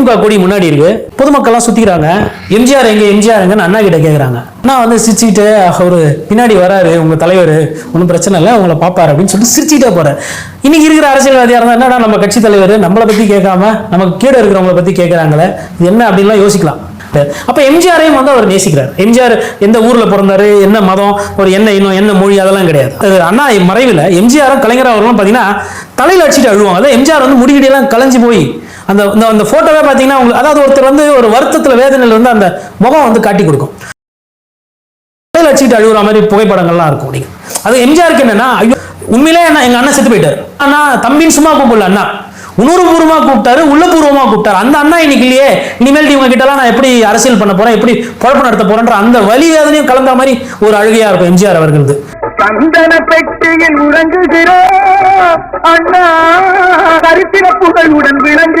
திமுக கொடி முன்னாடி இருக்கு. பொதுமக்கள்லாம் சுத்திக்கிறாங்க. எம்ஜிஆர் எங்க எம்ஜிஆர் எங்கன்னு அண்ணா கிட்ட கேக்குறாங்க. அண்ணா வந்து சிரிச்சுக்கிட்டு அவரு பின்னாடி வராரு உங்க தலைவர் ஒன்றும் பிரச்சனை இல்லை உங்களை பாப்பாரு அப்படின்னு சொல்லிட்டு சிரிச்சுட்டே போறாரு. இன்னைக்கு இருக்கிற அரசியல்வாதியா இருந்தா என்னடா நம்ம கட்சி தலைவர் நம்மளை பத்தி கேட்காம நமக்கு கீழே இருக்கிறவங்கள பத்தி கேட்கறாங்களே இது என்ன அப்படின்லாம் யோசிக்கலாம். அப்ப எம்ஜிஆரையும் வந்து அவர் நேசிக்கிறார். எம்ஜிஆர் எந்த ஊர்ல பிறந்தாரு என்ன மதம் ஒரு என்ன இன்னும் என்ன மொழி அதெல்லாம் கிடையாது. அண்ணா மறைவில் எம்ஜிஆரும் கலைஞர் அவர்களும் பாத்தீங்கன்னா தலையில் அடிச்சுட்டு அழுவாங்க. அதான் எம்ஜிஆர் வந்து முடிகிடையெல்லாம் கலைஞ்சு போய் அந்த இந்த அந்த ஃபோட்டோவே பார்த்தீங்கன்னா உங்களுக்கு அதாவது ஒருத்தர் வந்து ஒரு வருத்தத்துல வேதனையில வந்து அந்த முகம் வந்து காட்டி கொடுக்கும். வச்சுக்கிட்டு அடிச்சுட்டு அழுகுற மாதிரி புகைப்படங்கள்லாம் இருக்கும் நீங்கள் அது எம்ஜிஆருக்கு என்னன்னா ஐயோ உண்மையிலே என்ன எங்க அண்ணன் செத்து போயிட்டாரு. அண்ணா தம்பின்னு சும்மா கூப்பிடல அண்ணா. உணர்வுபூர்வமாக கூப்பிட்டாரு உள்ளபூர்வமாக கூப்பிட்டாரு. அந்த அண்ணா இன்னைக்கு இல்லையே. இனிமேல் இவங்க கிட்டலாம் எல்லாம் நான் எப்படி அரசியல் பண்ண போறேன் எப்படி குழப்பம் நடத்த போறேன்ற அந்த வலி வேதனையும் கலந்த மாதிரி ஒரு அழுகையா இருக்கும் எம்ஜிஆர் அவர்களது. சந்தன பெட்டியில் உறங்குகிறோம். அண்ணா சரித்திர புகழுடன் விளங்கு